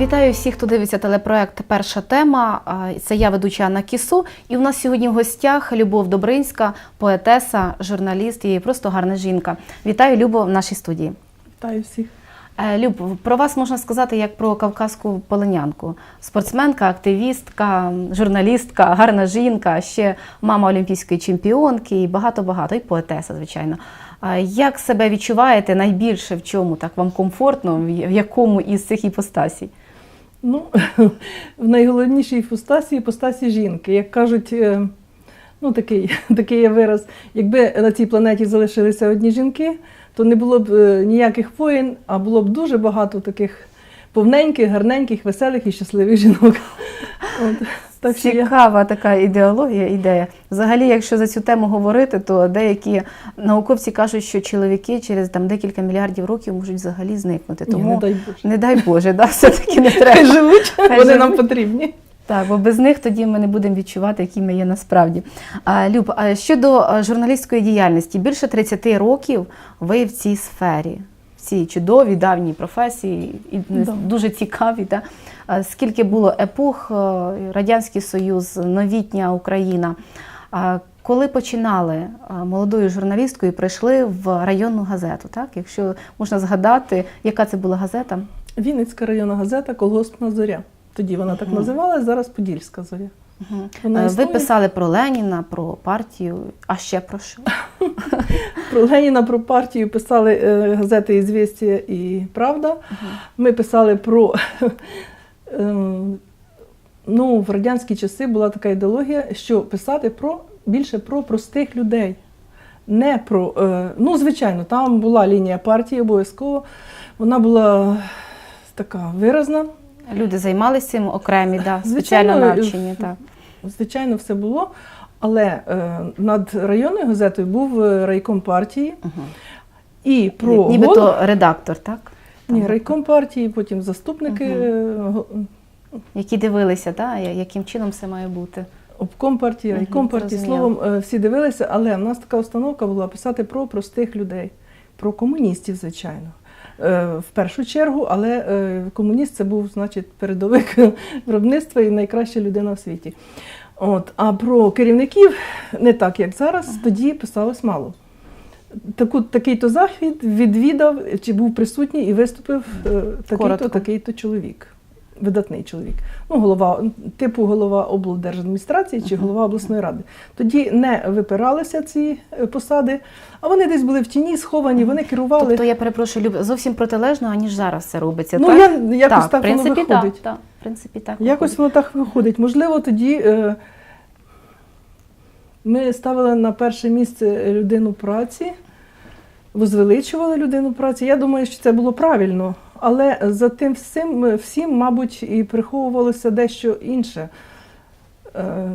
Вітаю всіх, хто дивиться телепроект Перша тема. Це я ведуча Анна Кісу. І у нас сьогодні в гостях Любов Добринська, поетеса, журналіст і просто гарна жінка. Вітаю Любо в нашій студії. Вітаю всіх. Е, Люб, про вас можна сказати як про кавказьку полонянку. Спортсменка, активістка, журналістка, гарна жінка, ще мама олімпійської чемпіонки і багато-багато, і поетеса, звичайно. Як себе відчуваєте найбільше в чому так вам комфортно, в якому із цих іпостасій? Ну, в найголовнішій іпостасі іпостасі жінки. Як кажуть, е, ну такий, такий є вираз, якби на цій планеті залишилися одні жінки, то не було б е, ніяких воїн, а було б дуже багато таких повненьких, гарненьких, веселих і щасливих жінок. От, так Цікава така ідеологія, ідея. Взагалі, якщо за цю тему говорити, то деякі науковці кажуть, що чоловіки через там декілька мільярдів років можуть взагалі зникнути. Ні, Тому не дай Боже. не дай Боже, да, все-таки не Хай треба. живуть, Хай вони нам потрібні. Так, бо без них тоді ми не будемо відчувати, які ми є насправді. А, Люб, а щодо журналістської діяльності, більше 30 років ви в цій сфері, в цій чудовій давній професії, і Да. дуже цікаві. Да? А, Скільки було епох, е, Радянський Союз, новітня Україна. Коли починали молодою журналісткою, прийшли в районну газету, так? Якщо можна згадати, яка це була газета? Вінницька районна газета Колгоспна зоря. Тоді вона так Мгм. називалась, зараз Подільська зоря. Вона Е, Ви існує. писали про Леніна, про партію, а ще про що? Про Леніна, про партію писали е, газети «Ізвістія» і Правда. Ми писали про. Ем, ну, в радянські часи була така ідеологія, що писати про більше про простих людей. Не про. Е, ну, звичайно, там була лінія партії обов'язково. Вона була така виразна. Люди займалися цим окремі, да, Звичайно, навчені. Так. Звичайно, все було. Але е, над районною газетою був е, райком партії. Угу. І про Нібито голод- редактор, так? Ні, райком партії, потім заступники, е, Які дивилися, да, яким чином все має бути. обком партії, райком партії. Словом, е, всі дивилися, але в нас така установка була писати про простих людей, про комуністів, звичайно. Е, В першу чергу, але комуніст це був, значить, передовик виробництва і найкраща людина в світі. От, а про керівників не так, як зараз, тоді писалось мало. Таку, такий-то захід відвідав, чи був присутній і виступив е, такий-то, такий-то чоловік. Видатний чоловік. Ну, голова, типу голова облдержадміністрації чи голова обласної ради. Тоді не випиралися ці е, посади, а вони десь були в тіні, сховані, вони керували. Тобто, я перепрошую, Люб, зовсім протилежно, аніж зараз це робиться. ну, так? я, якось так, в принципі, воно виходить. Так, так, в принципі, так. Якось виходить. воно так виходить. Можливо, тоді е, ми ставили на перше місце людину праці, возвеличували людину праці. Я думаю, що це було правильно. Але за тим всім, всім, мабуть, і приховувалося дещо інше. Е,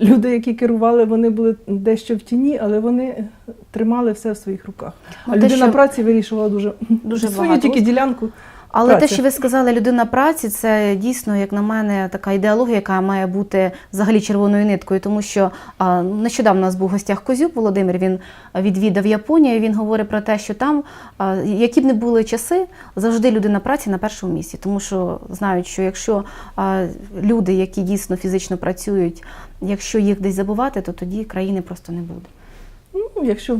Люди, які керували, вони були дещо в тіні, але вони тримали все в своїх руках. Ну, а людина що- праці вирішувала дуже, Дуже свою багато. тільки ділянку. Але праця. те, що ви сказали, людина праці, це дійсно, як на мене, така ідеологія, яка має бути взагалі червоною ниткою, тому що а, нещодавно у нас був в гостях Козюк Володимир. Він відвідав Японію. і Він говорить про те, що там, а, які б не були часи, завжди людина праці на першому місці, тому що знають, що якщо а, люди, які дійсно фізично працюють, якщо їх десь забувати, то тоді країни просто не буде. Ну, якщо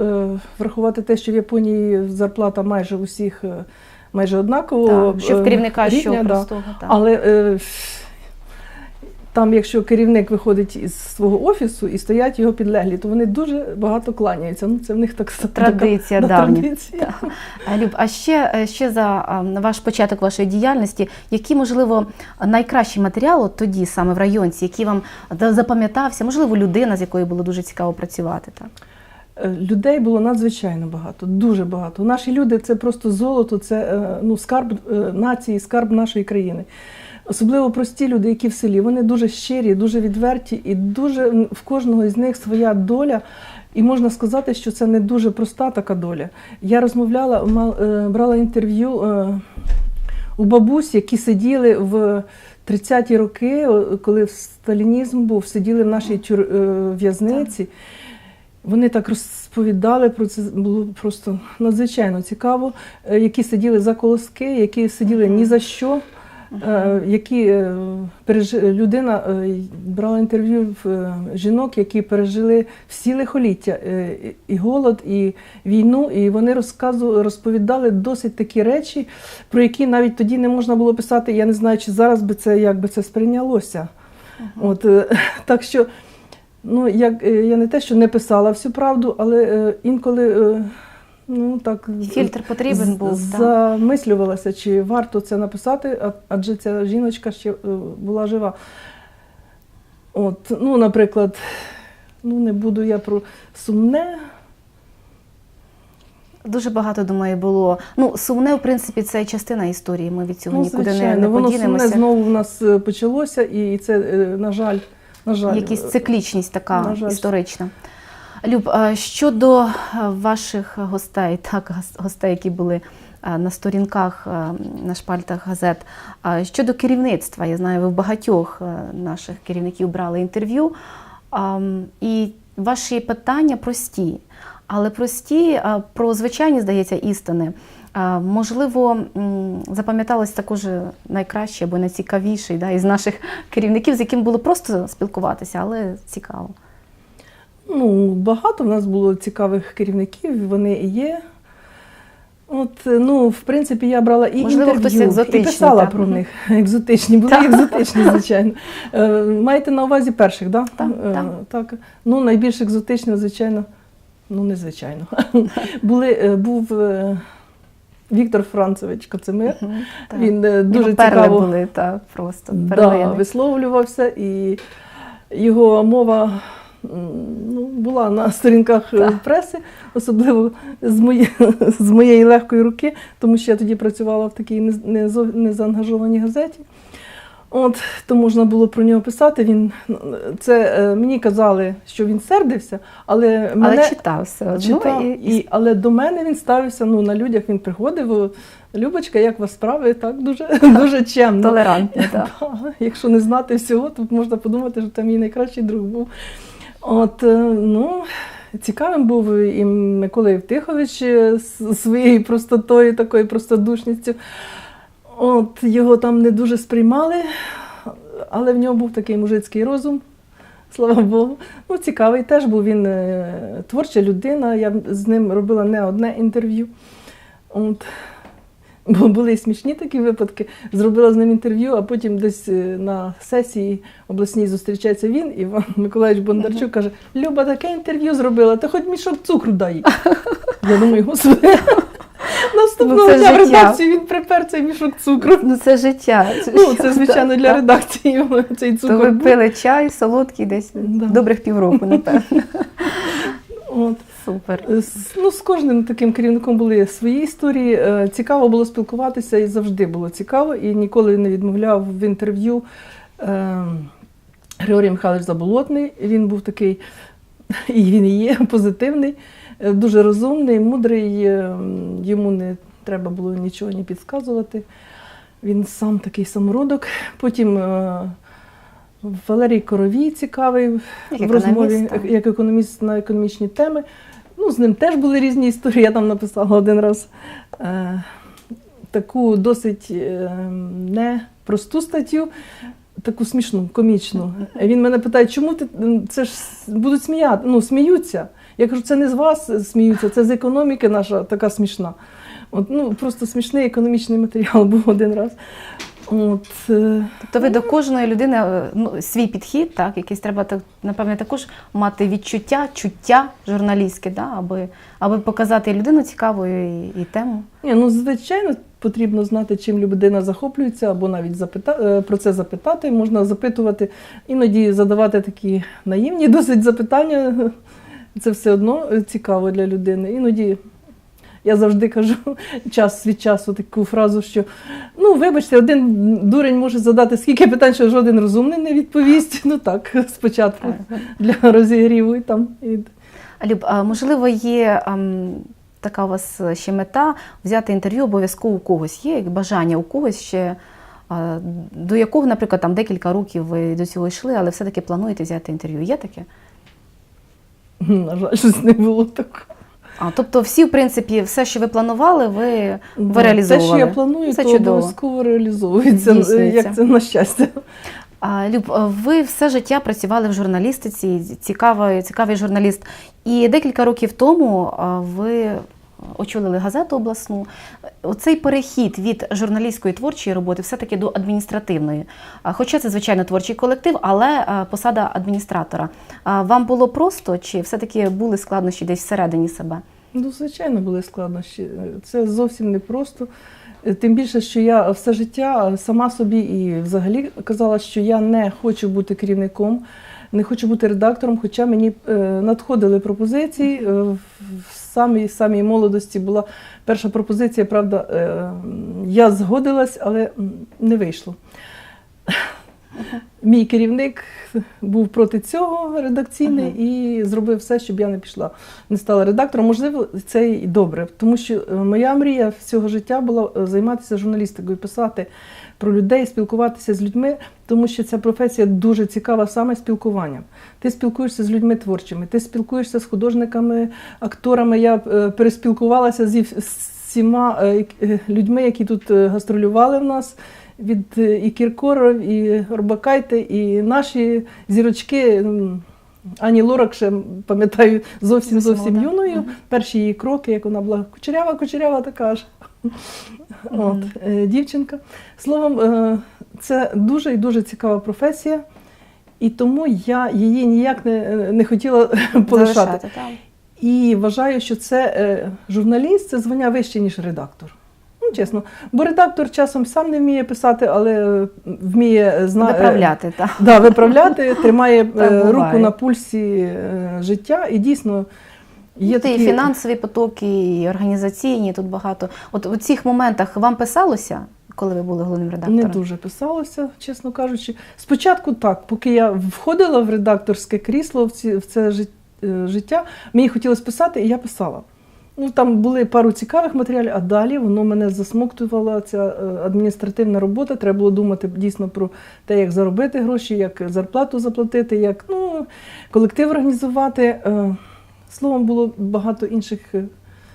е, врахувати те, що в Японії зарплата майже усіх е, майже однаково. Так, що в е, керівника, що рівня, да. Так. Але е, там, якщо керівник виходить із свого офісу і стоять його підлеглі, то вони дуже багато кланяються. Ну, це в них так Традиція така, давня. Традиція. А, Люб, а ще, е, ще за ваш початок вашої діяльності, які, можливо, найкращі матеріали от тоді, саме в районці, які вам запам'ятався, можливо, людина, з якою було дуже цікаво працювати, так? Е, Людей було надзвичайно багато, дуже багато. Наші люди це просто золото, це е, ну, скарб е, нації, скарб нашої країни. Особливо прості люди, які в селі, вони дуже щирі, дуже відверті, і дуже в кожного з них своя доля. І можна сказати, що це не дуже проста така доля. Я розмовляла, мал- брала інтерв'ю у бабусь, які сиділи в 30-ті роки, коли сталінізм був, сиділи в нашій в'язниці. Вони так розповідали про це, було просто надзвичайно цікаво, е, які сиділи за колоски, які сиділи ні за що. е, які е, людина брала інтерв'ю в жінок, які пережили всі лихоліття, і голод, і війну, і вони розказу, розповідали досить такі речі, про які навіть тоді не можна було писати. Я не знаю, чи зараз би це як би це сприйнялося. От, е, так що, ну, як, е, я не те, що не писала всю правду, але е, інколи. е, Ну, так, Фільтр потрібен з- був. Замислювалася, чи варто це написати, адже ця жіночка ще е, була жива. От, ну, наприклад, ну, не буду я про сумне. Дуже багато, думаю, було. Ну, сумне, в принципі, це частина історії. Ми від цього Ну, нікуди не, не воно сумне знову в нас почалося, і це, на жаль, на жаль, Якась е, циклічність така жаль. історична. Люб, щодо е, ваших гостей, так, гос- гостей, які були е, на сторінках, на шпальтах газет, щодо керівництва, я знаю, ви в багатьох наших керівників брали інтерв'ю. І ваші питання прості, але прості про звичайні, здається, істини. Можливо, запам'яталось також найкраще або найцікавіший да, із наших керівників, з яким було просто спілкуватися, але цікаво. Ну, багато в нас було цікавих керівників, вони і є. От, е, ну, в принципі, я брала і Можливо, інтерв'ю, і писала так. про них. Екзотичні, були Так. екзотичні, звичайно. Е, Маєте на увазі перших, да? Так, Е, так. так? Ну, найбільш екзотично, звичайно, ну, незвичайно. Були, був Віктор Францевич Коцемир. Угу. Він е, дуже Його перли цікаво були, та, просто да, висловлювався, і його мова ну, була на сторінках та. Преси, особливо з, моє, з моєї легкої руки, тому що я тоді працювала в такій не- не незаангажованій газеті. От, то можна було про нього писати. Він це е, мені казали, що він сердився, але Але мене читав все одно. читав, і, і, але до мене він ставився ну, на людях. Він приходив. Любочка, як вас справи? Так дуже дуже чемно. толерантний. Так. Якщо не знати всього, то можна подумати, що там мій найкращий друг був. От, е, ну, цікавим був і Микола Євтихович е, з своєю простотою, такою простодушністю. От, його там не дуже сприймали, але в нього був такий мужицький розум. Слава Богу. Ну, цікавий теж був він е, творча людина. Я з ним робила не одне інтерв'ю. От. Бо були і смішні такі випадки. Зробила з ним інтерв'ю, а потім десь е, на сесії обласній зустрічається він, і Миколаївич Бондарчук каже: Люба, таке інтерв'ю зробила, та хоч мішок цукру дай. Я думаю, господи. Наступного Ну, це дня в редакцію він припер цей мішок цукру. Ну це життя. Ну, це, звичайно, для редакції цей То ви пили чай солодкий десь Да. добрих півроку, напевно. От. Супер. З- Ну, з кожним таким керівником були свої історії. Е, Цікаво було спілкуватися і завжди було цікаво. І ніколи не відмовляв в інтерв'ю е, Григорій Михайлович Заболотний. Він був такий, і він і є позитивний, дуже розумний, мудрий. е, Йому не треба було нічого ні підказувати. Він сам такий самородок. Потім е, Валерій Коровій цікавий Як в розмові так. як економіст на економічні теми. Ну, з ним теж були різні історії. Я там написала один раз е, таку досить е, непросту статтю, таку смішну, комічну. Він мене питає, чому ти це ж будуть сміяти, ну, сміються. Я кажу, це не з вас сміються, це з економіки наша така смішна. От, ну, просто смішний економічний матеріал був один раз. От, е, Тобто ви до кожної людини е, ну, свій підхід, так, якийсь треба так, напевне, також мати відчуття, чуття журналістське, да, аби, аби показати людину цікавою і, і тему. Ні, ну звичайно, потрібно знати, чим людина захоплюється, або навіть запита... е, про це запитати. Можна запитувати, іноді задавати такі наївні досить запитання. Це все одно е, цікаво для людини. Іноді я завжди кажу час від часу таку фразу, що ну, вибачте, один дурень може задати скільки питань, що жоден розумний не відповість. Ну так, спочатку для розігріву і там. Люб, а можливо, є ам, така у вас ще мета взяти інтерв'ю обов'язково у когось. Є бажання у когось ще, а, до якого, наприклад, там декілька років ви до цього йшли, але все-таки плануєте взяти інтерв'ю. Є таке? На жаль, щось не було так. А, тобто всі, в принципі, все, що ви планували, ви, ви Да, реалізовували. Те, що я планую, Це то чудово. обов'язково реалізовується, Здійснюється. як це на щастя. А, Люб, ви все життя працювали в журналістиці, цікавий, цікавий журналіст. І декілька років тому ви очолили газету обласну. Оцей перехід від журналістської творчої роботи все-таки до адміністративної. Хоча це, звичайно, творчий колектив, але посада адміністратора. Вам було просто чи все-таки були складнощі десь всередині себе? Ну, звичайно, були складнощі. Це зовсім непросто. Е, Тим більше, що я все життя сама собі і взагалі казала, що я не хочу бути керівником, не хочу бути редактором, хоча мені е, надходили пропозиції. Е, В самій самій молодості була перша пропозиція, правда, е, я згодилась, але не вийшло. Мій керівник був проти цього редакційний і зробив все, щоб я не пішла, не стала редактором. Можливо, це і добре, тому що е, моя мрія всього життя була е, займатися журналістикою, писати про людей, спілкуватися з людьми, тому що ця професія дуже цікава саме спілкуванням. Ти спілкуєшся з людьми творчими, ти спілкуєшся з художниками, акторами. Я е, переспілкувалася зі всіма людьми, які тут гастролювали в нас. Від е, і Кіркоров, і Орбакайте, і наші зірочки. Ані Лорак ще пам'ятаю зовсім Зовсім юною. Перші її кроки, як вона була кучерява, кучерява така ж. От, е, дівчинка. Словом, е, це дуже і дуже цікава професія, і тому я її ніяк не, не хотіла полишати. І вважаю, що це журналіст це звання вище, ніж редактор. Ну, чесно. Бо редактор часом сам не вміє писати, але е, вміє зна... Виправляти, так. Да, виправляти, тримає е, руку на пульсі е, життя. І дійсно є Є і фінансові потоки, і організаційні тут багато. От у цих моментах вам писалося, коли ви були головним редактором? Не дуже писалося, чесно кажучи. Спочатку так, поки я входила в редакторське крісло в, це е, життя, мені хотілося писати, і я писала. Ну, там були пару цікавих матеріалів, а далі воно мене засмоктувала ця е, адміністративна робота. Треба було думати дійсно про те, як заробити гроші, як зарплату заплатити, як ну, колектив організувати. Е, Словом, було багато інших е,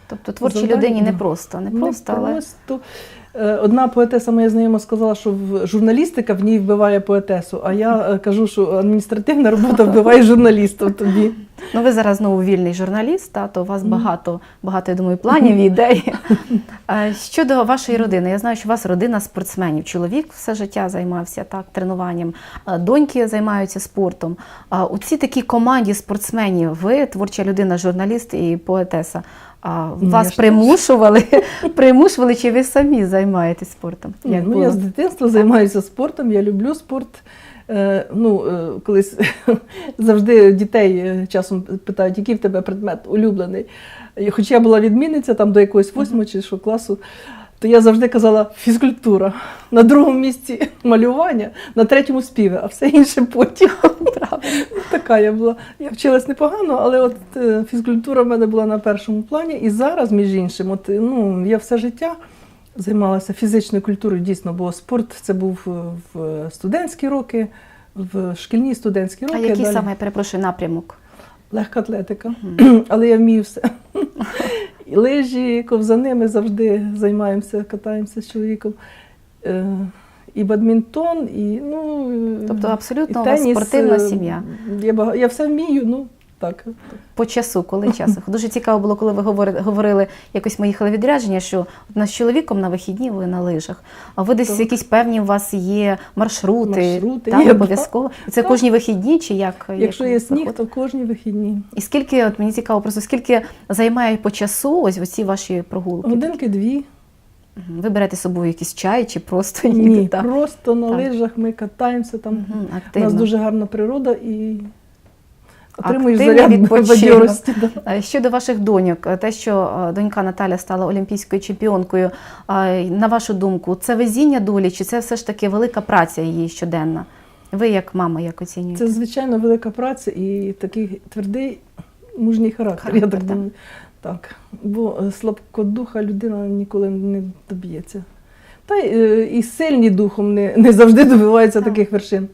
Тобто творчій Завдання, людині не просто, не не просто, але просто. Е, Одна поетеса моя знайома сказала, що журналістика в ній вбиває поетесу, а я е, кажу, що адміністративна робота вбиває журналіста тобі. ну ви зараз знову вільний журналіст, та, то у вас багато, багато, я думаю, планів і ідей. Щодо вашої родини, я знаю, що у вас родина спортсменів. Чоловік все життя займався так, тренуванням, доньки займаються спортом. У цій такій команді спортсменів ви творча людина, журналіст і поетеса. А Ну, вас я примушували, примушували, чи ви самі займаєтесь спортом? Як ну, було? я з дитинства займаюся спортом, я люблю спорт. Е, ну, е, колись завжди дітей е, часом питають, який в тебе предмет улюблений. Хоч я була відмінниця там до якогось восьмого чи що класу, то я завжди казала фізкультура. На другому місці малювання, на третьому співи, а все інше потім. Така я була. Я вчилась непогано, але от е, фізкультура в мене була на першому плані. І зараз, між іншим, от, е, ну, я все життя займалася фізичною культурою, дійсно, бо спорт це був е, в студентські роки, в шкільні студентські А роки. який далі саме, я перепрошую, напрямок? Легка атлетика. Але я вмію все. І лижі, ковзани, ми завжди займаємося, катаємося з чоловіком. Е, І бадмінтон, і ну Тобто абсолютно і теніс, спортивна е, сім'я. Я, я все вмію, ну так. По часу, коли часу. Дуже цікаво було, коли ви говори- говорили, якось ми їхали відрядження, що от нас з чоловіком на вихідні ви на лижах. А ви десь Так. якісь певні у вас є маршрути, Маршрути так, обов'язково. Це Так. кожні вихідні чи як? Якщо як є сніг, то кожні вихідні. І скільки, от мені цікаво, просто скільки займає по часу ось оці ваші прогулки? Годинки дві. Ви берете з собою якийсь чай чи просто Ні, їдете? просто на Так. лижах ми катаємося там. Мгм, У нас дуже гарна природа і отримуєш заряд відпочинок. бадьорості. Да. Е, Щодо ваших доньок, е, те, що е, донька Наталя стала олімпійською чемпіонкою, на вашу думку, це везіння долі, чи це все ж таки велика праця її щоденна? Ви як мама, як оцінюєте? Це звичайно велика праця і такий твердий мужній характер, Характер, я так так. думаю. Так. Бо слабкодуха людина ніколи не доб'ється. Та й і сильні духом не, не завжди добиваються Так. таких вершин.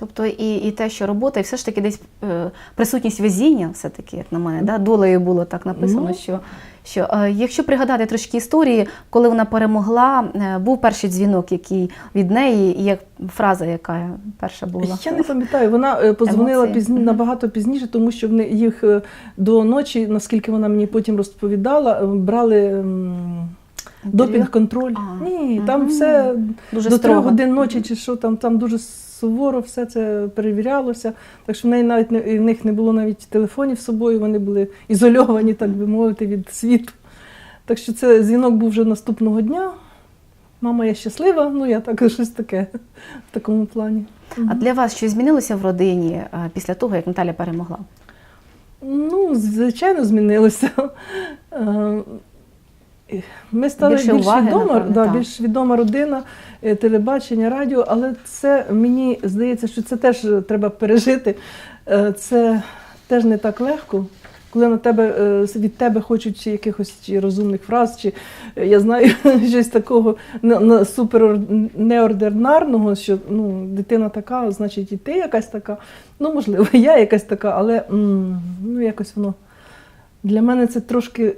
Тобто і, і те, що робота, і все ж таки десь е, присутність везіння, все-таки, як на мене, да? долею було так написано, Ну. що, що е, якщо пригадати трошки історії, коли вона перемогла, е, був перший дзвінок, який від неї, і як фраза, яка перша була. Я не пам'ятаю, вона е, подзвонила Емоції. пізні, набагато пізніше, тому що вони їх е, до ночі, наскільки вона мені потім розповідала, е, брали м, допінг-контроль. А, Ні, там мгм. все Дуже до трьох годин ночі чи що там, там дуже суворо все це перевірялося. Так що в неї навіть не, в них не було навіть телефонів з собою, вони були ізольовані, так би мовити, від світу. Так що це дзвінок був вже наступного дня. Мама, я щаслива, ну я так щось таке в такому плані. А для вас щось змінилося в родині е, після того, як Наталя перемогла? Ну, звичайно, змінилося. Е, Ми стали Більше більш, уваги, відома, напевне, да, більш відома родина, телебачення, радіо, але це мені здається, що це теж треба пережити. Е, Це теж не так легко. Коли на тебе е, від тебе хочуть чи якихось чи розумних фраз, чи е, я знаю щось такого супер неординарного, що ну, дитина така, значить і ти якась така. Ну, можливо, я якась така, але ну, якось воно для мене це трошки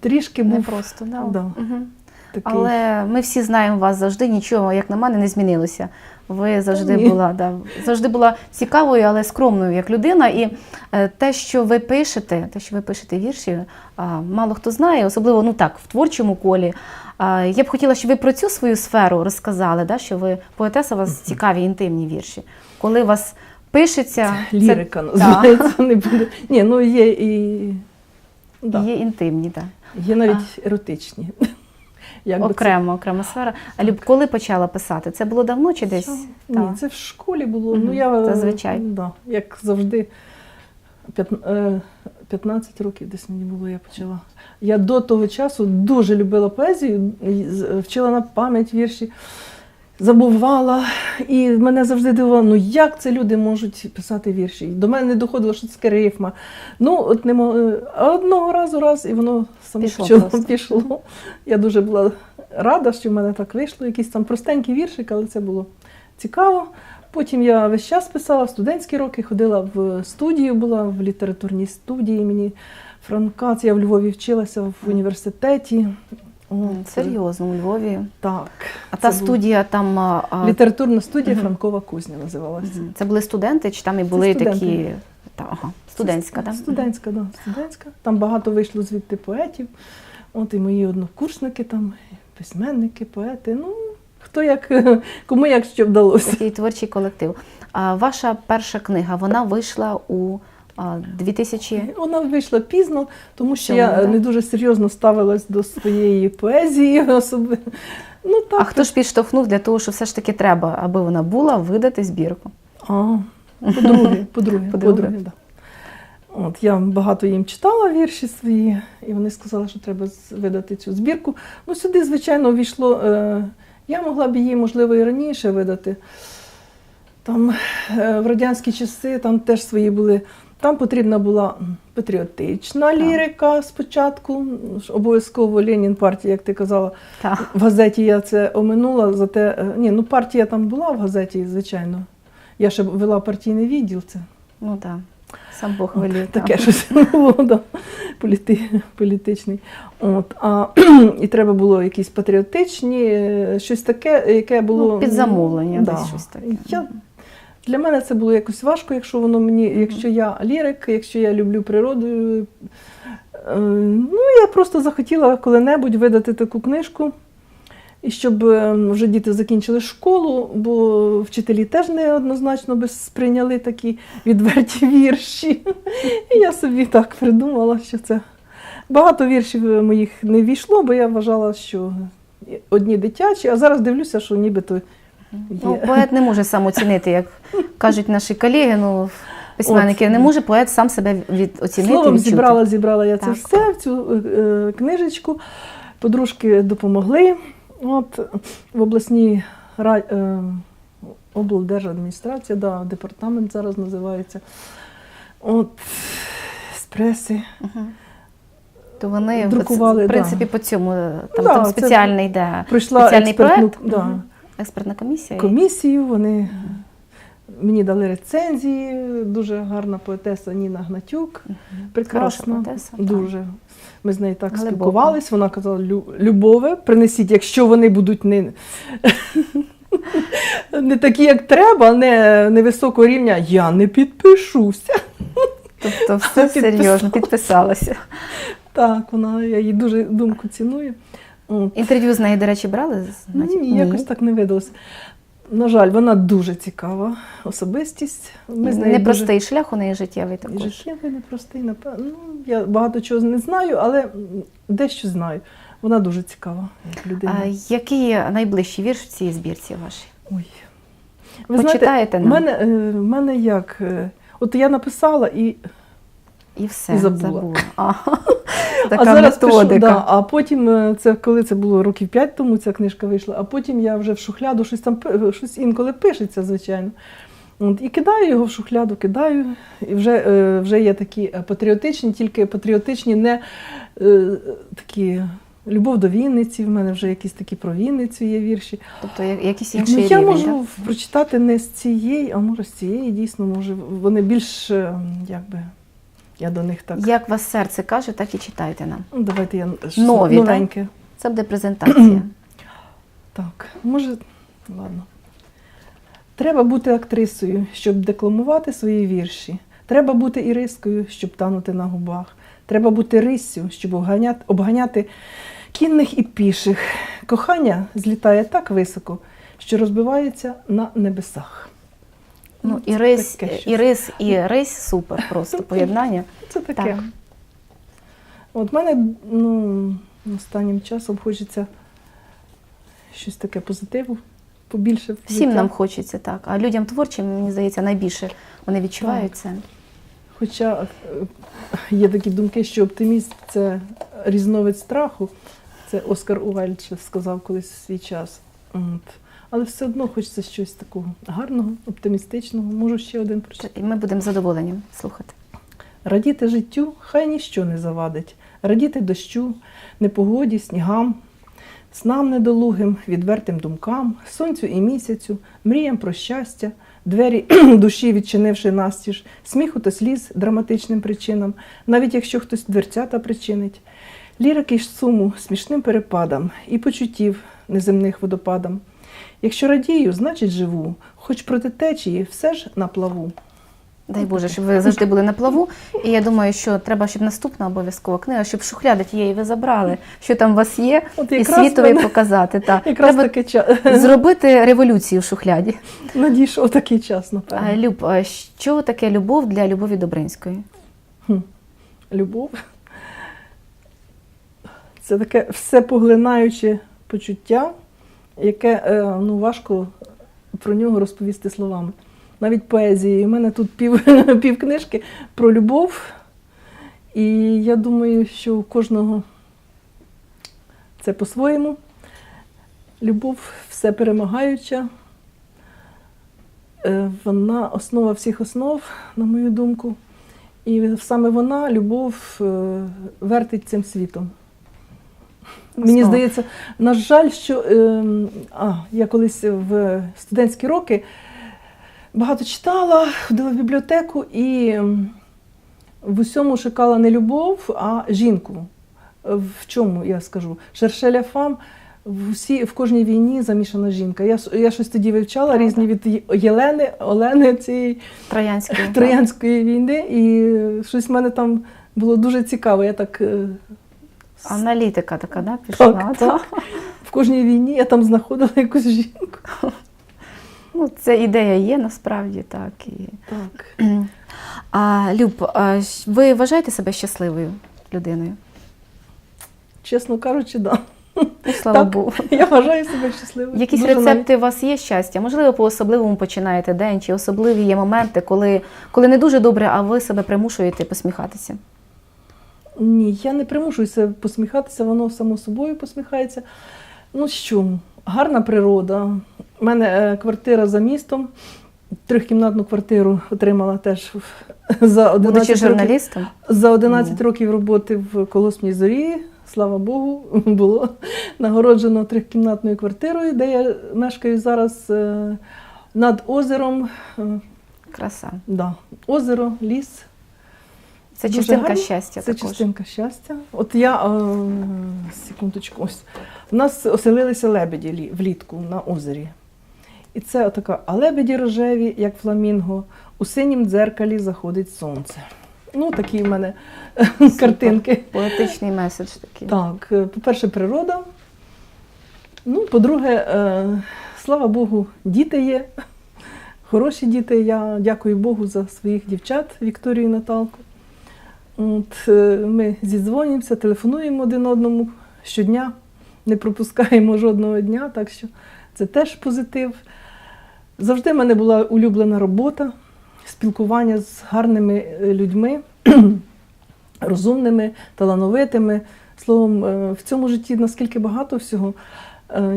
трішки Не був просто, да. да. Мгм. Такий. Але ми всі знаємо вас завжди, нічого, як на мене, не змінилося. Ви завжди ні. була, да, завжди була цікавою, але скромною як людина. І е, те, що ви пишете, те, що ви пишете вірші, мало хто знає, особливо ну так, в творчому колі. Я б хотіла, щоб ви про цю свою сферу розказали, да, що ви поетеса, у вас цікаві інтимні вірші. Коли вас пишеться, Лірика це, називається, не буде. Ні, ну є і да, да, є інтимні, так. є навіть еротичні. Як окремо, це- окрема сфера. А Люб, коли почала писати? Це було давно чи десь? Ні, це в школі було. Угу. Ну, я, зазвичай. Да, як завжди, п'ят- е, 15 років десь мені було, я почала. Я до того часу дуже любила поезію, з- вчила на пам'ять вірші, забувала. І мене завжди дивувало, ну як це люди можуть писати вірші? До мене не доходило, що це таке рифма. Ну, от не мо- е, а одного разу раз, і воно само Пішло пішло. Я дуже була рада, що в мене так вийшло. Якийсь там простенький віршик, але це було цікаво. Потім я весь час писала в студентські роки, ходила в студію, була в літературній студії імені Франка. Це Я в Львові вчилася в університеті. М, це- Серйозно, у Львові. Так. А та Це студія там. а, Літературна студія Мгм. Франкова кузня називалася. мгм. Це були студенти, чи там і були студенти. такі. Та, ага, студентська, так? Студентська, да, студентська. Там багато вийшло звідти поетів. От і мої однокурсники, там, письменники, поети. Ну, хто як, кому як що вдалося. Такий творчий колектив. А ваша перша книга вона вийшла у 2000... Вона вийшла пізно, тому що Чому, я да? не дуже серйозно ставилась до своєї поезії особи. Ну, так. А хто ж підштовхнув для того, що все ж таки треба, аби вона була, видати збірку? А, по-друге, По-друге. по-друге, да. От, я багато їм читала вірші свої, і вони сказали, що треба видати цю збірку. Ну, сюди, звичайно, увійшло. Е, я могла б її, можливо, і раніше видати. Там е, в радянські часи там теж свої були. Там потрібна була патріотична лірика спочатку. Обов'язково Ленін партія, як ти казала, Так. в газеті я це оминула, зате е, ні, ну партія там була в газеті, звичайно. Я ще вела партійний відділ. Це Ну так. Сам Бог велів. таке щось було, да, політи, політичний. От, а, і треба було якісь патріотичні, е, щось таке, яке було. Ну, під замовлення, да. десь щось таке. Я, для мене це було якось важко, якщо воно мені, якщо я лірик, якщо я люблю природу. Е, Ну, я просто захотіла коли-небудь видати таку книжку. І щоб е, вже діти закінчили школу, бо вчителі теж неоднозначно би сприйняли такі відверті вірші. І я собі так придумала, що це багато віршів моїх не війшло, бо я вважала, що одні дитячі, а зараз дивлюся, що нібито. Ну, поет не може сам оцінити, як кажуть наші колеги, ну, письменники, не може поет сам себе від, оцінити. Словом, відчути. зібрала, зібрала я це все в цю е, книжечку. Подружки допомогли. От в обласній е, облдержадміністрація, да, департамент зараз називається. От з преси. Мгм. То вони Друкували, в да. по цьому там, Да, там це спеціальний йде Прийшла спеціальний експертну проект, да, Мгм. Експертна комісія. комісію, вони Мені дали рецензії, дуже гарна поетеса Ніна Гнатюк. Прекрасна. Поетеса, так. Дуже. Ми з нею так Глибоко. спілкувались. Вона казала: «Лю- Любове, принесіть, якщо вони будуть не, не такі, як треба, не невисокого рівня, я не підпишуся. Тобто все серйозно, підписалася. Так, вона, я її дуже думку ціную. Інтерв'ю з нею, до речі, брали? Ну, Ні, якось так не видалося. На жаль, вона дуже цікава особистість. Ми з нею Непростий шлях у неї життєвий також. життєвий, непростий, напевно. Ну, я багато чого не знаю, але дещо знаю. Вона дуже цікава як людина. А який найближчий вірш в цій збірці вашій? Ой. Ви Почитаєте знаєте, нам? в мене, е, в мене як? е, От я написала і І все, І забула. А, а така зараз пишу, да, а потім е, це коли це було років п'ять тому ця книжка вийшла, а потім я вже в шухляду щось там пи- щось інколи пишеться, звичайно. От, і кидаю його в шухляду, кидаю. І вже, е, вже є такі е, патріотичні, тільки патріотичні, не е, такі. Любов до Вінниці, в мене вже якісь такі про Вінницю є вірші. Тобто я- якийсь Ну, я рівень. можу так? прочитати не з цієї, а може з цієї дійсно, може, вони більш е, якби я до них так. Як вас серце каже, так і читайте нам. Ну, давайте я щось Нові, так? новеньке. Це буде презентація. Так, може, ладно. Треба бути актрисою, щоб декламувати свої вірші. Треба бути ірискою, щоб танути на губах. Треба бути риссю, щоб обганяти, обганяти кінних і піших. Кохання злітає так високо, що розбивається на небесах. Ну, і рис, і рис, і рись супер просто поєднання. Це таке. Так. От мене ну, останнім часом хочеться щось таке позитиву, побільше. Всім життя. нам хочеться так. А людям творчим, мені здається, найбільше вони відчувають це. Хоча е, є такі думки, що оптимізм це різновид страху. Це Оскар Уайльд ще сказав колись в свій час. От. Але все одно хочеться щось такого гарного, оптимістичного. Можу ще один прочитати. І ми будемо задоволені слухати. Радіти життю хай ніщо не завадить. Радіти дощу, непогоді, снігам, снам недолугим, відвертим думкам, сонцю і місяцю, мріям про щастя, двері душі відчинивши настіж, сміху та сліз драматичним причинам, навіть якщо хтось дверцята причинить, лірики ж суму смішним перепадам і почуттів неземних водопадам. Якщо радію, значить живу, хоч проти течії все ж на плаву. Дай Боже, щоб ви завжди були на плаву. І я думаю, що треба, щоб наступна обов'язкова книга, щоб шухляди тієї ви забрали, що там у вас є, От і світові мене- показати. Так. Якраз Треба таки час. зробити революцію в шухляді. Надійшов такий час, А, напевно. Люб, а що таке любов для Любові Добринської? Любов. Це таке всепоглинаюче почуття, яке е, ну, важко про нього розповісти словами. Навіть поезії. У мене тут пів, пів книжки про любов. І я думаю, що у кожного це по-своєму. Любов все перемагаюча. Е, Вона основа всіх основ, на мою думку. І саме вона, любов, е, вертить цим світом. Мені здається, на жаль, що ем, а, я колись в студентські роки багато читала, ходила в бібліотеку і ем, в усьому шукала не любов, а жінку. В чому я скажу? Шершеля фам. В, усі, в кожній війні замішана жінка. Я, я щось тоді вивчала різні від Єлени, Олени цієї Троянської. Троянської війни, і щось в мене там було дуже цікаво. Я так е, Аналітика така, да, пішла. Так, так? в кожній війні я там знаходила якусь жінку. Ну, це ідея є насправді так. І... Так. А, Люб, а ви вважаєте себе щасливою людиною? Чесно кажучи, да. Ну, слава Так. Богу. Я вважаю себе щасливою. Якісь Дуже рецепти у вас є щастя? Можливо, по особливому починаєте день, чи особливі є моменти, коли, коли не дуже добре, а ви себе примушуєте посміхатися? Ні, я не примушую себе посміхатися, воно само собою посміхається. Ну що, гарна природа. У мене е, квартира за містом. Трьохкімнатну квартиру отримала теж за 11 Будучи років. журналістом? За 11 Ну. років роботи в колосній зорі, слава Богу, було нагороджено трьохкімнатною квартирою, де я мешкаю зараз. Е, Над озером, е, Краса. да, озеро, ліс. Це Дуже частинка гарно. щастя Це також. частинка щастя. От я е, секундочку, ось у нас оселилися лебеді влітку на озері. І це така, а лебеді рожеві, як фламінго, у синім дзеркалі заходить сонце. Ну, такі в мене картинки. Поетичний меседж такий. Так, е, по-перше, природа. Ну, по-друге, е, слава Богу, діти є. Хороші діти. Я дякую Богу за своїх дівчат Вікторію і Наталку. От, е, ми зідзвонюємося, телефонуємо один одному щодня, не пропускаємо жодного дня, так що це теж позитив. Завжди в мене була улюблена робота, спілкування з гарними е, людьми, розумними, талановитими. Словом, е, в цьому житті наскільки багато всього.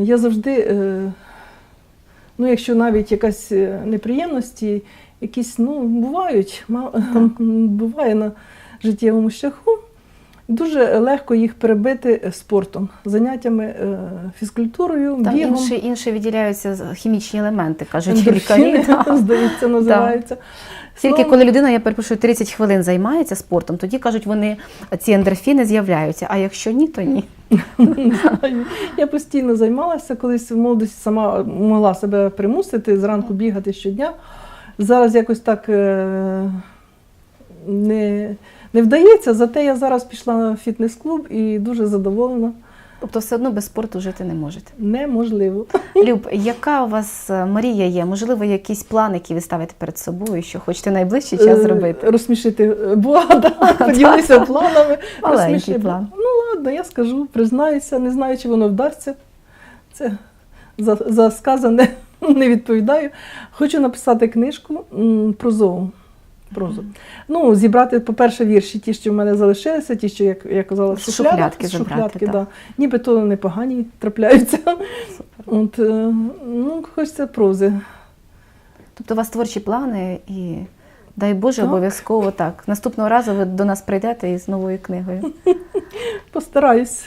Я завжди, ну, якщо навіть якась неприємності, якісь ну, бувають, там буває на життєвому шляху, дуже легко їх перебити спортом, заняттями е, фізкультурою, Там бігом. інші, інші виділяються хімічні елементи, кажуть лікарі. Да. здається, називаються. Тільки Словом, коли людина, я перепрошую, 30 хвилин займається спортом, тоді кажуть, вони ці ендорфіни з'являються. А якщо ні, то ні. Я постійно займалася, колись в молодості сама могла себе примусити зранку бігати щодня. Зараз якось так е, не, не вдається, зате я зараз пішла на фітнес-клуб і дуже задоволена. Тобто все одно без спорту жити не можете. Неможливо. Люб, яка у вас е, мрія є? Можливо, якісь плани, які ви ставите перед собою, що хочете найближчий час Е, зробити? Розсмішити Бога, да, поділися планами. Маленький план. Ну ладно, я скажу, признаюся, не знаю, чи воно вдасться. Це за, за сказане не відповідаю. Хочу написати книжку про зоу. Прозу. Ну, зібрати, по-перше, вірші, ті, що в мене залишилися, ті, що, як я казала, шухлядки з забрати, шухлядки, так. да. Нібито непогані трапляються. От, е, ну, хочеться прози. Тобто у вас творчі плани і дай Боже, Так. обов'язково так. Наступного разу ви до нас прийдете із новою книгою. Постараюсь,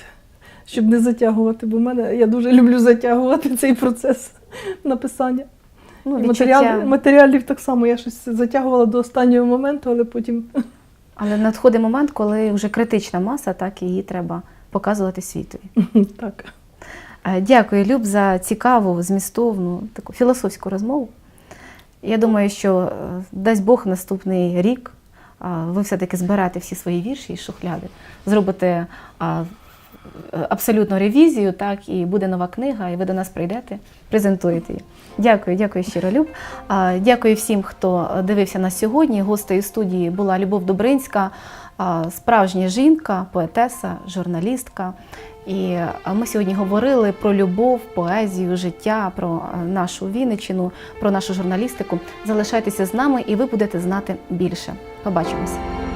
щоб не затягувати, бо в мене я дуже люблю затягувати цей процес написання. Ну, відчуття, Матеріал, матеріалів так само я щось затягувала до останнього моменту, але потім але надходить момент, коли вже критична маса, так і її треба показувати світові. так. Е, Дякую, Люб, за цікаву, змістовну, таку філософську розмову. Я думаю, що е, дасть Бог наступний рік ви все-таки зберете всі свої вірші із шухляди, зробите абсолютну ревізію, так, і буде нова книга, і ви до нас прийдете, презентуєте її. Дякую, дякую щиро, Люб. Дякую всім, хто дивився нас сьогодні. Гостею студії була Любов Добринська, справжня жінка, поетеса, журналістка. І ми сьогодні говорили про любов, поезію, життя, про нашу Вінниччину, про нашу журналістику. Залишайтеся з нами, і ви будете знати більше. Побачимося.